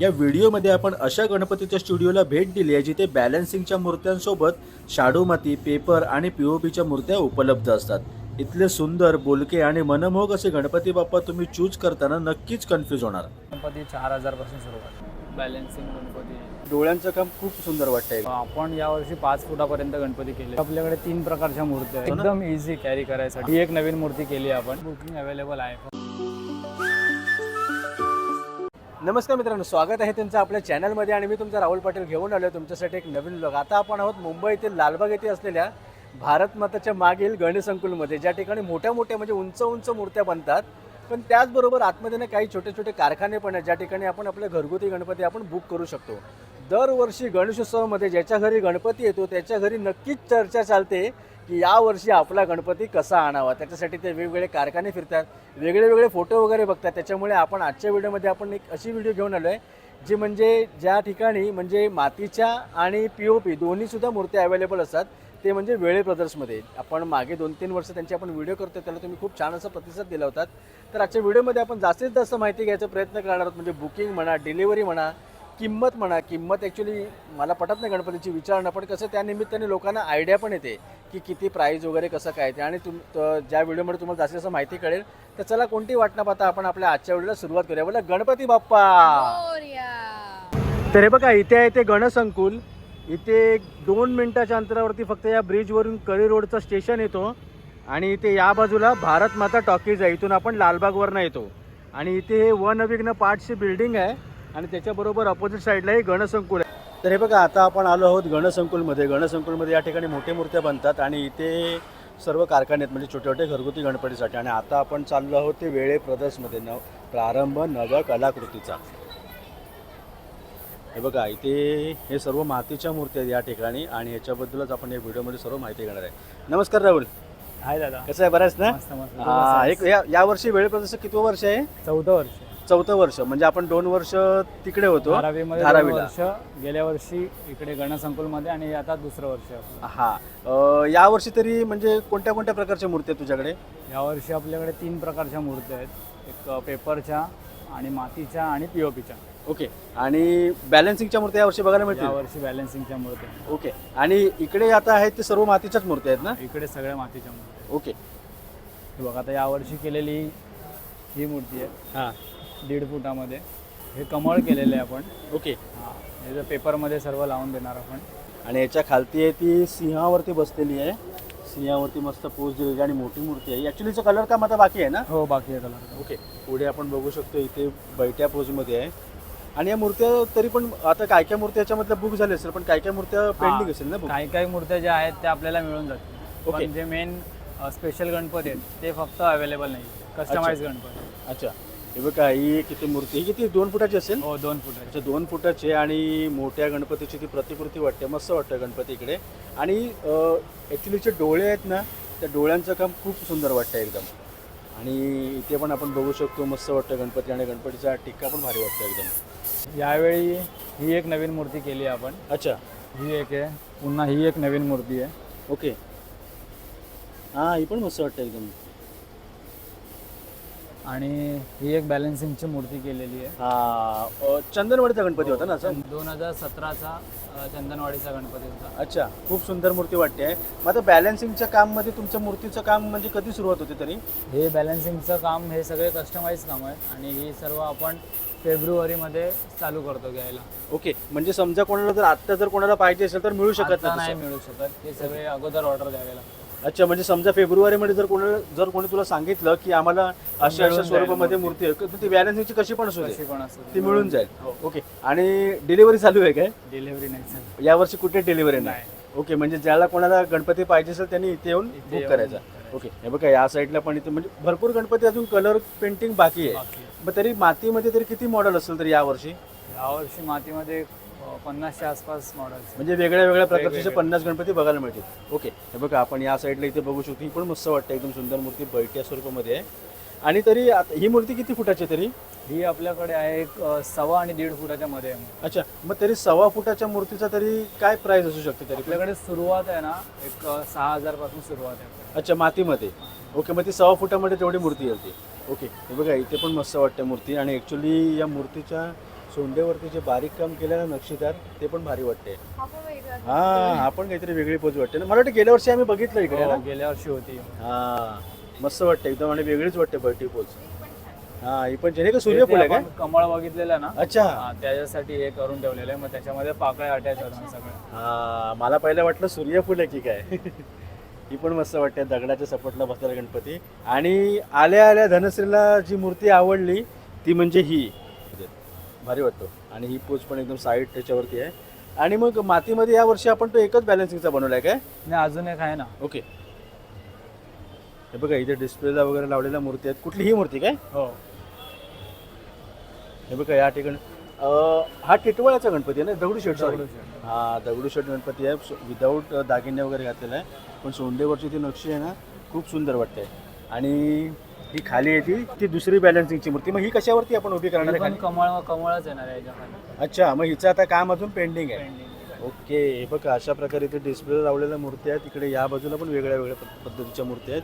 या व्हिडिओमध्ये आपण अशा गणपतीच्या स्टुडिओला भेट दिली आहे जिथे बॅलन्सिंगच्या मूर्त्यांसोबत शाडू माती पेपर आणि पी ओ पीच्या मूर्त्या उपलब्ध असतात. इथले सुंदर बोलके आणि मनमोहक असे गणपती बाप्पा तुम्ही चूज करताना नक्कीच कन्फ्यूज होणार. गणपती चार हजारपासून सुरुवात बॅलन्सिंग गणपती. डोळ्यांचं काम खूप सुंदर वाटतंय. आपण यावर्षी पाच फुटापर्यंत गणपती केले. आपल्याकडे तीन प्रकारच्या मूर्त्या आहेत. एकदम इझी कॅरी करायसाठी एक नवीन मूर्ती केली आपण. बुकिंग अवेलेबल आहे. नमस्कार मित्रांनो स्वागत आहे तुमचं आपल्या चॅनलमध्ये आणि मी तुमचा राहुल पाटील घेऊन आलो तुमच्यासाठी एक नवीन ब्लॉग आता आपण आहोत मुंबईतील लालबाग येथे असलेल्या भारत माताच्या मागील गणेशंकुलमध्ये ज्या ठिकाणी मोठ्या मोठ्या म्हणजे उंच उंच मूर्त्या बनतात. पण त्याचबरोबर आतमध्ये ना काही छोटे छोटे कारखाने पण आहेत. ज्या ठिकाणी आपण आपले घरगुती गणपती आपण बुक करू शकतो. दरवर्षी गणेशोत्सवामध्ये ज्याच्या घरी गणपती येतो त्याच्या घरी नक्कीच चर्चा चालते की यावर्षी आपला गणपती कसा आणावा. त्याच्यासाठी ते वेगवेगळे कारखाने फिरतात वेगळे वेगळे फोटो वगैरे बघतात. त्याच्यामुळे आपण आजच्या व्हिडिओमध्ये आपण एक अशी व्हिडिओ घेऊन आलो आहे जी म्हणजे ज्या ठिकाणी म्हणजे मातीच्या आणि पी ओ पी दोन्हीसुद्धा मूर्त्या अवेलेबल असतात ते म्हणजे वेळे ब्रदर्समध्ये आपण मागे दोन तीन वर्ष त्यांचे आपण व्हिडिओ करतो त्याला तुम्ही खूप छान असा प्रतिसाद दिला होता तर आजच्या व्हिडिओमध्ये आपण जास्तीत जास्त माहिती घ्यायचा प्रयत्न करणार आहोत म्हणजे बुकिंग म्हणा डिलिव्हरी म्हणा किंमत म्हणा किंमत ॲक्च्युली मला पटत नाही गणपतीची विचारणं पण कसं त्या निमित्ताने लोकांना आयडिया पण येते की किती प्राईज वगैरे कसं काय ते. आणि तुम ज्या व्हिडिओमध्ये तुम्हाला जास्तीत जास्त माहिती कळेल तर चला कोणती वाट न पाहता आपण आपल्या आजच्या व्हिडिओला सुरुवात करूया. बोला गणपती बाप्पा! तर हे बघा इथे आहे ते गणसंकुल. इथे दोन मिनिटाच्या अंतरावरती फक्त या ब्रिजवरून करी रोडचं स्टेशन येतो. आणि इथे या बाजूला भारत माता टॉकीज आहे. इथून आपण लालबागवरनं येतो. आणि इथे हे वन अभिघ्न पार्टची बिल्डिंग आहे. आणि त्याच्याबरोबर अपोजिट साईडला हे गणसंकुल आहे. तर हे बघा आता आपण आलो आहोत गणसंकुलमध्ये. गणसंकुलमध्ये या ठिकाणी मोठे मूर्त्या बनतात आणि इथे सर्व कारखाने आहेत म्हणजे छोटे छोटे घरगुती गणपतीसाठी. आणि आता आपण चाललो आहोत ते वेळे प्रदर्शमध्ये न प्रारंभ नव कलाकृतीचा. हे बघा इथे हे सर्व मातीच्या मूर्ती आहेत या ठिकाणी आणि याच्याबद्दलच आपण या व्हिडिओमध्ये सर्व माहिती घेणार आहे. नमस्कार राहुल. हाय दादा. कसं आहे बरंच ना? हा, एक या यावर्षी वेळ प्रदर्शन किती वर्ष आहे? चौथं वर्ष. चौथं वर्ष म्हणजे आपण दोन वर्ष तिकडे होतो धारावीमध्ये दोन धारावीला. वर्ष गेल्या वर्षी इकडे गणसंकुलमध्ये आणि आता दुसरं वर्ष. आपलं. हा. अं, यावर्षी तरी म्हणजे कोणत्या कोणत्या प्रकारच्या मूर्ती आहेत तुझ्याकडे? यावर्षी आपल्याकडे तीन प्रकारच्या मूर्त्या आहेत. एक पेपरच्या आणि मातीच्या आणि पीओपीच्या ओके. आणि बॅलन्सिंगच्या मूर्ती यावर्षी बघायला मिळतील? यावर्षी बॅलन्सिंगच्या मूर्त्या ओके. आणि इकडे आता आहेत ते सर्व मातीच्याच मूर्ती आहेत ना? इकडे सगळ्या मातीच्या मूर्त्या ओके. हे बघा आता यावर्षी केलेली ही मूर्ती आहे. हां. दीड फुटामध्ये. हे कमळ केलेले आहे आपण. ओके. हां हे जर पेपरमध्ये सर्व लावून देणार आपण. आणि याच्या खालती आहे ती सिंहावरती बसलेली आहे. सिंहावरती मस्त पोज दिलेली आणि मोठी मूर्ती आहे. ॲक्च्युलीचं कलर काम आता बाकी आहे ना? हो बाकी आहे कलर ओके. पुढे आपण बघू शकतो इथे बैठ्या पोजमध्ये आहे. आणि या मूर्त्या तरी पण आता काय काय मूर्त्या याच्यामधल्या बुक झाल्या असेल पण काय काय मूर्त्या पेंडिंग असेल ना काही काही मूर्त्या ज्या आहेत त्या आपल्याला मिळून जातील. ओके. पण जे मेन स्पेशल गणपती आहेत ते फक्त अवेलेबल नाही कस्टमाइज गणपती. अच्छा. हे बघा ही किती मूर्ती ही किती दोन फुटाची असेल? हो दोन फुटाचे. अच्छा दोन फुटाची आणि मोठ्या गणपतीची ती प्रतिकृती वाटते मस्त वाटतं गणपती इकडे. आणि ॲक्च्युली जे डोळे आहेत ना त्या डोळ्यांचं काम खूप सुंदर वाटतं एकदम. आणि इथे पण आपण बघू शकतो मस्त वाटतं गणपती आणि गणपतीचा टिक्का पण भारी वाटतं एकदम. यावेळी ही एक नवीन मूर्ती केली आहे आपण. अच्छा. ही एक आहे. पुन्हा ही एक नवीन मूर्ती आहे. ओके. हां ही पण मस्त वाटतं एकदम. आणि ही एक बॅलन्सिंगची मूर्ती केलेली आहे. हा चंदनवाडीचा गणपती होता ना असं दोन हजार सतराचा चंदनवाडीचा गणपती होता. अच्छा खूप सुंदर मूर्ती वाटते आहे. मग आता बॅलन्सिंगच्या काममध्ये तुमच्या मूर्तीचं काम म्हणजे कधी सुरुवात होते तरी? हे बॅलन्सिंगचं काम हे सगळे कस्टमाइज काम आहेत आणि ही सर्व आपण फेब्रुवारीमध्ये चालू करतो घ्यायला. ओके म्हणजे समजा कोणाला जर आत्ता जर कोणाला पाहिजे असेल तर मिळू शकत आता नाही नाही मिळू शकत. हे सगळे अगोदर ऑर्डर द्यावे लागतात. अच्छा म्हणजे समजा फेब्रुवारीमध्ये जर कोणाला जर कोणी तुला सांगितलं की आम्हाला अशा अशा मिळून स्वरूपामध्ये मूर्ती आहे तर ती बॅलन्सिंगची कशी पण असू दे. कशी पण असते ती मिळून जाईल. हो. ओके. आणि डिलिव्हरी चालू आहे काय? डिलिव्हरी नाही sir. यावर्षी कुठे डिलिव्हरी नाही? ओके म्हणजे ज्याला कोणाला गणपती पाहिजे असेल त्यांनी इथे येऊन इथे बुक येऊन करायचा. करायचं. ओके. हे बघा या साईडला पण इथे म्हणजे भरपूर गणपती अजून कलर पेंटिंग बाकी आहे. बाकी मग तरी मातीमध्ये तरी किती मॉडेल असेल तर यावर्षी? यावर्षी मातीमध्ये पन्नासच्या आसपास मॉडेल्स म्हणजे वेगळ्या वेगळ्या प्रकारचे वेगवेगळे. पन्नास गणपती बघायला मिळतील. ओके. हे बघा आपण या साईडला इथे बघू शकतो. ही पण मस्त वाटतं एकदम सुंदर मूर्ती बैठ्या स्वरूपामध्ये आहे. आणि तरी आता ही मूर्ती किती फुटाची आहे तरी? ही आपल्याकडे आहे एक अं, सव्वा आणि दीड फुटाच्या मध्ये आहे. अच्छा. मग तरी सव्वा फुटाच्या मूर्तीचा तरी काय प्राइस असू शकते तरी? आपल्याकडे सुरुवात आहे ना एक अं, सहा हजारपासून सुरुवात आहे. अच्छा मातीमध्ये. ओके मग ती सव्वा फुटामध्ये तेवढी मूर्ती येते. ओके. हे बघा इथे पण मस्त वाटते मूर्ती. आणि ॲक्च्युली या मूर्तीच्या सोंडेवरती जे बारीक काम केलं ना नक्षीदार ते पण भारी वाटते. हा पण वेगळा हा हा पण काहीतरी वेगळी पोच वाटते ना. मला वाटतं गेल्या वर्षी आम्ही बघितलं इकडे ना हो, गेल्या वर्षी होती. हा मस्त वाटते एकदम आणि वेगळीच वाटते बर्टी पोच. हा ही पण जे- हे का सूर्यफूल आहे ते आपण कमळ बघितलेलं ना? अच्छा. हा, त्याच्यासाठी हे करून ठेवलेलं आहे. मग त्याच्यामध्ये पाकळ्या अटॅच सगळं. हा मला पहिलं वाटलं सूर्यफूल आहे की काय? ही पण मस्त वाटते. दगडाच्या सपोर्टला बसलेला गणपती. आणि आल्या आल्या धनश्रीला जी मूर्ती आवडली ती म्हणजे ही. भारी वाटतो. आणि ही पोच पण एकदम साईड त्याच्यावरती आहे. आणि मग मातीमध्ये या वर्षी आपण तो एकच बॅलन्सिंगचा बनवलाय काय? आणि अजून एक आहे ना. ओके. हे बघा इथे डिस्प्लेला वगैरे लावलेल्या मूर्ती आहेत. कुठली ही मूर्ती काय? हो. हे बघा या ठिकाणी अं, हा टिटवाळ्याचा गणपती आहे ना? दगडूशेठ सॉरी दगडूशेठ. हा दगडूशेठ गणपती आहे. विदाऊट दागिने वगैरे घातलेला आहे. पण सोंडेवरची ती नक्षी आहे ना खूप सुंदर वाटते. आणि ही खाली आहे ती दुसरी बॅलन्सिंगची मूर्ती. मग ही कशावरती आपण उभी करणार आहे पण खाली? कमळ कमळच येणार आहे अच्छा मग हिचं आता काम अजून पेंडिंग आहे. ओके हे बघा अशा प्रकारे इथे डिस्प्ले लावलेल्या मूर्ती आहेत. तिकडे या बाजूला पण वेगळ्या वेगळ्या पद्ध- पद्धतीच्या मूर्ती आहेत.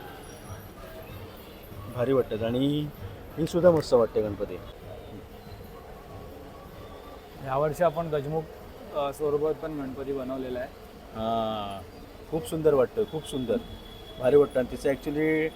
भारी वाटतात. आणि ही सुद्धा मस्त वाटते गणपती. यावर्षी आपण गजमुख अ, स्वरूपात पण गणपती बनवलेला आहे. हां खूप सुंदर वाटतं खूप सुंदर. भारी वाटतं. आणि तिचं ॲक्च्युली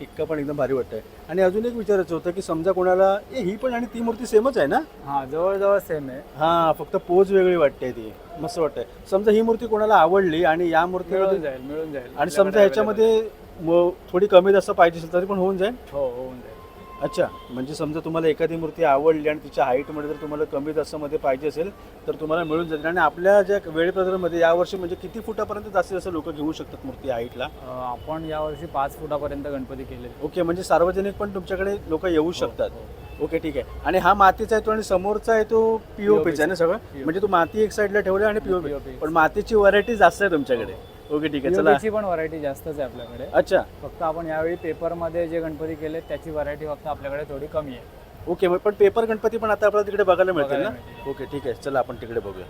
टिक्का पण एकदम भारी वाटतं आणि अजून एक विचारायचं होतं की समजा कोणाला ए ही पण आणि ती मूर्ती सेमच आहे ना? हा जवळजवळ सेम आहे. हां फक्त पोज वेगळी वाटते ती. मस्त वाटतंय. समजा ही मूर्ती कोणाला आवडली आणि या मिळून मूर्तीमध्ये जाईल मिळून जाईल. आणि समजा ह्याच्यामध्ये म- थोडी कमी जास्त पाहिजे असेल तरी पण होऊन जाईल? हो होऊन जाईल. अच्छा म्हणजे समजा तुम्हाला एखादी मूर्ती आवडली आणि तिच्या हाईटमध्ये जर तुम्हाला कमी जास्तमध्ये पाहिजे असेल तर तुम्हाला मिळून जाईल आणि आपल्या ज्या वेळेपत्रामध्ये यावर्षी म्हणजे किती फुटापर्यंत जास्तीत जास्त लोक घेऊ शकतात मूर्ती हाईटला? आपण यावर्षी पाच फुटापर्यंत गणपती केले. ओके म्हणजे सार्वजनिक पण तुमच्याकडे लोक हो, येऊ शकतात ओके ठीक आहे. आणि हा मातीचा आहे तो आणि समोरचा आहे तो पीओपीचा आहे ना सगळं. म्हणजे तू माती एक साईडला ठेवला आणि पीओपी. पण मातीची व्हरायटी जास्त आहे तुमच्याकडे. ओके ठीक आहे चला. पण व्हरायटी जास्तच आहे आपल्याकडे. अच्छा. फक्त आपण यावेळी पेपरमध्ये जे गणपती केले त्याची व्हरायटी फक्त आपल्याकडे थोडी कमी आहे. ओके मग पण पेपर गणपती पण आता आपल्याला तिकडे बघायला मिळतील ना? बघायला मिळतील. ओके ठीक आहे चला आपण तिकडे बघूया.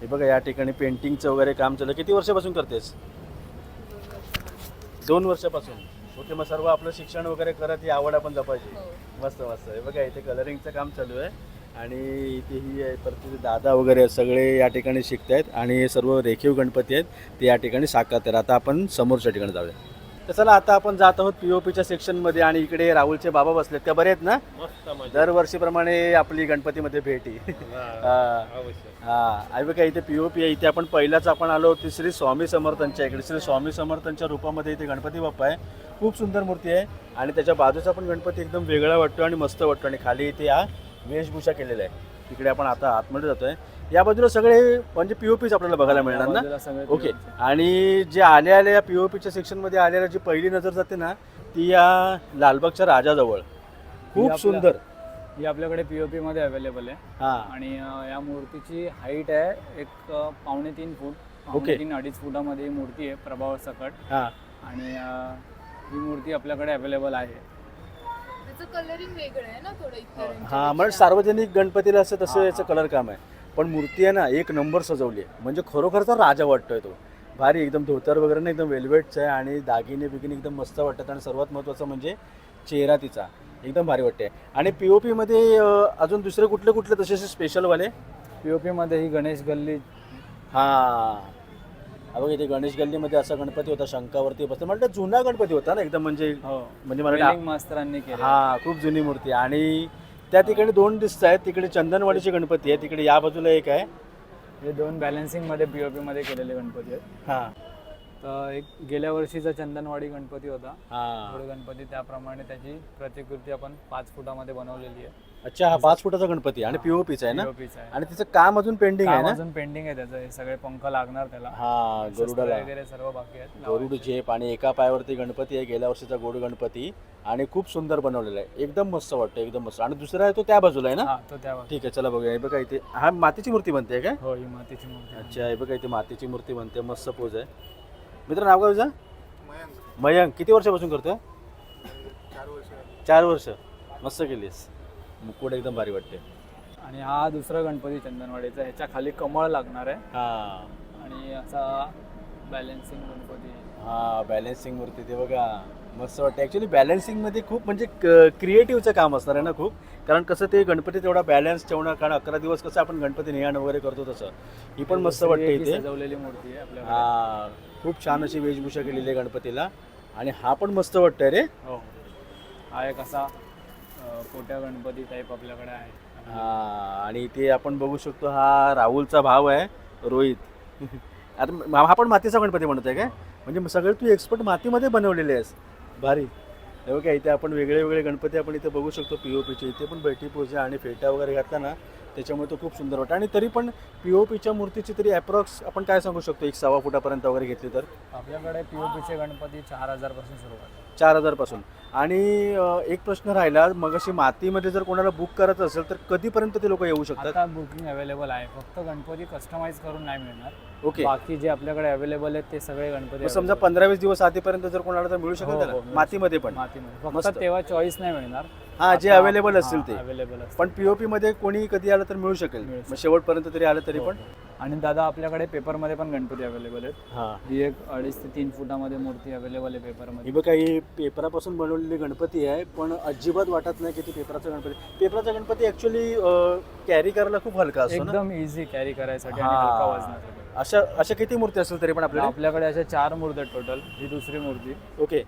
हे बघा या ठिकाणी पेंटिंगचं वगैरे काम चालू आहे. किती वर्षापासून करतेस? दोन वर्षापासून. ओके मग सर्व आपलं शिक्षण वगैरे करत ही आवड आपण जपायची. मस्त मस्त. हे बघा इथे कलरिंगचं काम चालू आहे. आणि इथे ही आहे परत तिथे दादा वगैरे आहेत, सगळे या ठिकाणी शिकतायत आणि हे सर्व रेखीव गणपती आहेत ते या ठिकाणी साकारतात. तर आता आपण समोरच्या ठिकाणी जाऊया. तर चला आता आपण जात आहोत पीओपीच्या सेक्शनमध्ये आणि इकडे राहुलचे बाबा बसलेत. त्या बरे आहेत ना? दरवर्षीप्रमाणे आपली गणपतीमध्ये भेटी हा. हा. बघा इथे पीओपी आहे. इथे आपण पहिलाच आपण आलो होतो श्री स्वामी समर्थांच्या इकडे. श्री स्वामी समर्थांच्या रूपामध्ये इथे गणपती बाप्पा आहे. खूप सुंदर मूर्ती आहे. आणि त्याच्या बाजूचा पण गणपती एकदम वेगळा वाटतो आणि मस्त वाटतो. आणि खाली इथे हा वेशभूषा केलेला आहे तिकडे आपण आता आतमध्ये जातोय. या बाजूला सगळे म्हणजे पीओपीच आपल्याला बघायला मिळणार ना? ओके. आणि जे आल्या आल्या या पीओपीच्या सेक्शनमध्ये आलेल्या जी पहिली नजर जाते ना ती या लालबागच्या राजाजवळ. खूप सुंदर. ही आपल्याकडे पीओपी मध्ये अवेलेबल आहे. हा. आणि या मूर्तीची हाईट आहे एक पावणे तीन फूट ओके. तीन अडीच फुटामध्ये ही मूर्ती आहे प्रभाव सकट. हा. आणि ही मूर्ती आपल्याकडे अवेलेबल आहे. त्याचं कलरिंग वेगळं आहे ना थोडं इतरांच्या हा. म्हणजे. सार्वजनिक गणपतीला असं तसं हा, याचं हा. कलर काम आहे. पण मूर्ती आहे ना एक नंबर सजवली आहे. म्हणजे खरोखरचा राजा वाटतोय तो. भारी एकदम धोतर वगैरे ना एकदम वेल्वेटचं आहे आणि दागिने बिगिने एकदम मस्त वाटतात आणि सर्वात महत्त्वाचं म्हणजे चेहरा तिचा. एकदम भारी वाटते आणि पी ओ पीमध्ये अजून दुसरे कुठले कुठले तसे स्पेशलवाले पीओपी मध्ये ही गणेश गल्ली. हां. बघ इथे गणेश गल्लीमध्ये असा गणपती होता शंकावरती बसतो मला वाटतं जुना गणपती होता ना एकदम म्हणजे हो. म्हणजे मला वाटतं- मास्तरांनी केले हा खूप जुनी मूर्ती. आणि त्या ठिकाणी दोन दिसत आहेत तिकडे चंदनवाडीची गणपती आहे तिकडे या बाजूला एक आहे. हे दोन बॅलन्सिंगमध्ये पीओपी मध्ये केलेले गणपती आहेत. हा. तर एक गेल्या वर्षीचा चंदनवाडी गणपती होता. हा. थोडे गणपती त्याप्रमाणे त्याची प्रतिकृती आपण पाच फुटामध्ये बनवलेली आहे. अच्छा हा पाच फुटाचा गणपती आणि पीओपीचा आहे ना? POP चा आहे. आणि तिचं काम अजून पेंडिंग आहे काम ना? अजून पेंडिंग आहे त्याचं. हे सगळे पंख लागणार त्याला. हा शस्त्र गरुडाला. वगैरे सर्व बाकी आहेत. गरुड. झेप आणि एका पायावरती गणपती आहे. गेल्या वर्षीचा गोड गणपती आणि खूप सुंदर बनवलेला आहे. एकदम मस्त वाटतं एकदम मस्त. आणि दुसरा आहे तो त्या बाजूला आहे ना? हा तो त्या ठीक आहे चला बघूया. हे बघा इथे. हा मातीची मूर्ती बनते काय हो ही मातीची मूर्ती. अच्छा हे बघा इथे मातीची मूर्ती बनते मस्त पोज आहे. मित्र नाव काय तुझं? मयंक. किती वर्षापासून करतोय? चार वर्ष. मस्त केलीस. मुकुट एकदम भारी वाटते आणि हा दुसरा गणपती चंदनवाडीचा ह्याच्या खाली कमळ लागणार आहे. हा. आणि असा बॅलन्सिंग गणपती. हा बॅलेन्सिंग मूर्ती ते बघा. मस्त वाटतं ॲक्च्युली बॅलन्सिंगमध्ये खूप म्हणजे क्रिएटिव्हचं काम असणार आहे ना खूप. कारण कसं ते गणपती तेवढा बॅलन्स ठेवणं कारण अकरा दिवस कसं आपण गणपती नेहाण वगैरे करतो तसं. ही पण मस्त वाटते इथे. सजवलेली मूर्ती आहे आपल्याकडे. हा. खूप छान अशी वेशभूषा केलेली आहे गणपतीला. आणि हा पण मस्त वाटतंय रे. हो. हा एक असा कोट्या गणपती टाईप आपल्याकडे आहे. हा आणि इथे आपण बघू शकतो हा राहुलचा भाव आहे रोहित. आता हा पण मातीचा गणपती बनवत आहे काय म्हणजे मग सगळे तू एक्सपर्ट मातीमध्ये बनवलेले आहेस. भारी. हे बघा इथे आपण वेगळे वेगळे गणपती आपण इथे बघू शकतो पी ओ पीचे इथे पण बैठी पूजा आणि फेटा वगैरे घातला त्याच्यामुळे तो खूप सुंदर वाटतं. आणि तरी पण पी ओ पीच्या मूर्तीची तरी अप्रॉक्स आपण काय सांगू शकतो एक सव्वा फुटापर्यंत वगैरे घेतली तर? आपल्याकडे पी ओ पीचे गणपती चार हजारपासून सुरू होतात. चार हजारपासून आणि एक प्रश्न राहिला मग अशी मातीमध्ये जर कोणाला बुक करत असेल तर कधीपर्यंत ते लोक येऊ शकतात? आता बुकिंग अवेलेबल आहे. फक्त गणपती कस्टमाइज करून नाही मिळणार. ओके. बाकी जे आपल्याकडे अवेलेबल आहेत ते सगळे गणपती मग समजा available पंधरा वीस दिवस आधीपर्यंत जर कोणाला तर मिळू हो, शकेल हो, त्याला मिळू मातीमध्ये आहेत. पण. मातीमध्ये. मस्त. फक्त तेव्हा चॉईस नाही मिळणार. हा जे अवेलेबल असतील ते. अवेलेबल असतील पण पीओपी मध्ये कोणी कधी आलं तर मिळू शकेल. मिळू मग शेवटपर्यंत तरी आलं तरी हो, पण. हो. आणि दादा आपल्याकडे पेपरमध्ये पण गणपती अवेलेबल आहेत. हा. ही एक अडीच ते तीन फुटामध्ये मूर्ती अवेलेबल आहे ही पेपरमध्ये बघा ही पेपरापासून बनवलेली गणपती आहे पण अजिबात वाटत नाही की ती पेपराचा गणपती पेपराचा गणपती ऍक्च्युली कॅरी करायला खूप हलका असतो ना? एकदम इझी कॅरी करायसाठी आणि हा. हलका वजनासाठी अशा अशा किती मूर्ती असेल तरी पण आपल्याला आपल्याकडे अशा चार मूर्ती टोटल ही दुसरी मूर्ती. ओके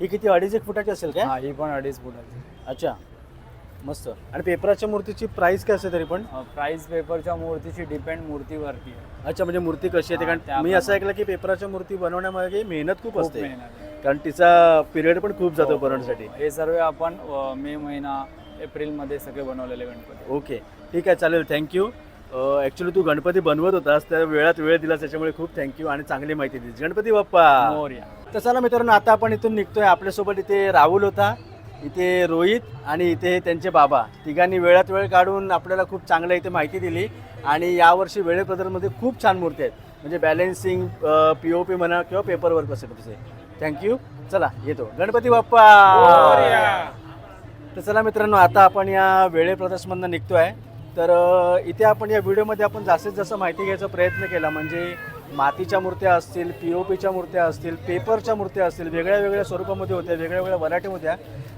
ही किती अडीच एक फुटाची असेल काय? हा ही पण अडीच फुटाची. अच्छा. मस्त. आणि पेपराच्या मूर्तीची प्राइस काय असेल तरी पण? प्राइस पेपरच्या मूर्तीची डिपेंड मूर्तीवरती आहे. अच्छा म्हणजे मूर्ती कशी येते कारण त्याप्रमाणे. मी असं ऐकलं की पेपराच्या मूर्ती बनवण्यामागे मेहनत खूप खूप असते. मेहनत आहे. कारण तिचा पिरियड पण खूप जातो हो, हो, बनवण्यासाठी. हो. हे सर्व आपण अ, मे महिना एप्रिलमध्ये सगळे बनवलेले गणपती. ओके. ठीक आहे चालेल. थँक्यू ॲक्च्युली तू गणपती बनवत होतास त्या वेळात वेळ दिलास त्याच्यामुळे खूप थँक्यू आणि चांगली माहिती दिली गणपती बाप्पा! मोरया. तर चला मित्रांनो आता आपण इथून निघतोय. आपल्यासोबत इथे राहुल होता इथे रोहित आणि इथे त्यांचे बाबा. तिघांनी वेळात वेळ काढून आपल्याला खूप चांगलं इथे माहिती दिली आणि यावर्षी वेळेपदरमध्ये खूप छान मूर्ती आहेत. म्हणजे बॅलेन्सिंग पी ओ पी म्हणा किंवा पेपर वर्क असेल तिथे. थँक्यू चला येतो. गणपती बाप्पा! तर चला मित्रांनो आता आपण या वेळे प्रदर्शनमधनं निघतो आहे तर इथे आपण या व्हिडिओमध्ये आपण जास्तीत जास्त माहिती घ्यायचा प्रयत्न केला. म्हणजे मातीच्या मूर्त्या असतील पी ओ पीच्या मूर्त्या असतील पेपरच्या मूर्त्या असतील वेगळ्या वेगळ्या स्वरूपामध्ये होत्या वेगळ्या वेगळ्या व्हरायटी होत्या.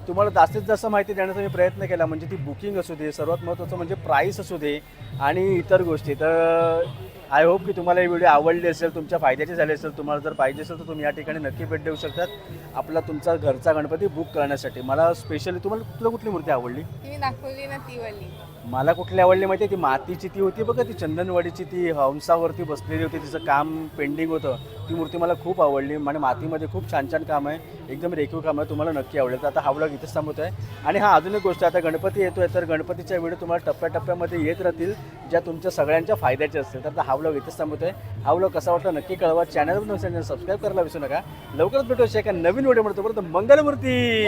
तुम्हाला जास्तीत जास्त माहिती देण्याचा मी प्रयत्न केला. म्हणजे ती बुकिंग असू दे सर्वात महत्त्वाचं म्हणजे प्राईस असू दे आणि इतर गोष्टी. तर आय होप की तुम्हाला हे व्हिडिओ आवडले असेल तुमच्या फायद्याचे झाले असेल तुम्हाला जर पाहिजे असेल तर तुम्ही या ठिकाणी नक्की भेट देऊ शकतात आपला तुमचा घरचा गणपती बुक करण्यासाठी. मला स्पेशली तुम्हाला तुला कुठली मूर्ती आवडली? ती दाखवली ना ती वाली. मला कुठली आवडली माहिती आहे? ती मातीची ती होती बघा ती चंदनवाडीची ती हंसावरती बसलेली होती तिचं काम पेंडिंग होतं. ती मूर्ती मला खूप आवडली म्हणजे मातीमध्ये खूप छान छान काम आहे. एकदम रेखीव काम आहे तुम्हाला नक्की आवडेल. तर आता हा व्लॉग इथेच थांबवत आहे. आणि हा अजून एक गोष्ट आता गणपती येतोय तर गणपतीच्या व्हिडिओ तुम्हाला टप्प्याटप्प्यामध्ये येत राहतील ज्या तुमच्या सगळ्यांच्या फायद्याच्या असतील. तर आता हा व्लॉग इथेच थांबवत आहे. हा व्लॉग कसा वाटला नक्की कळवा. चॅनलवर नसेल सबस्क्राईब करायला विसरू नका. लवकरच भेटू एका नवीन व्हिडिओ म्हणतो परत मंगलमूर्ती!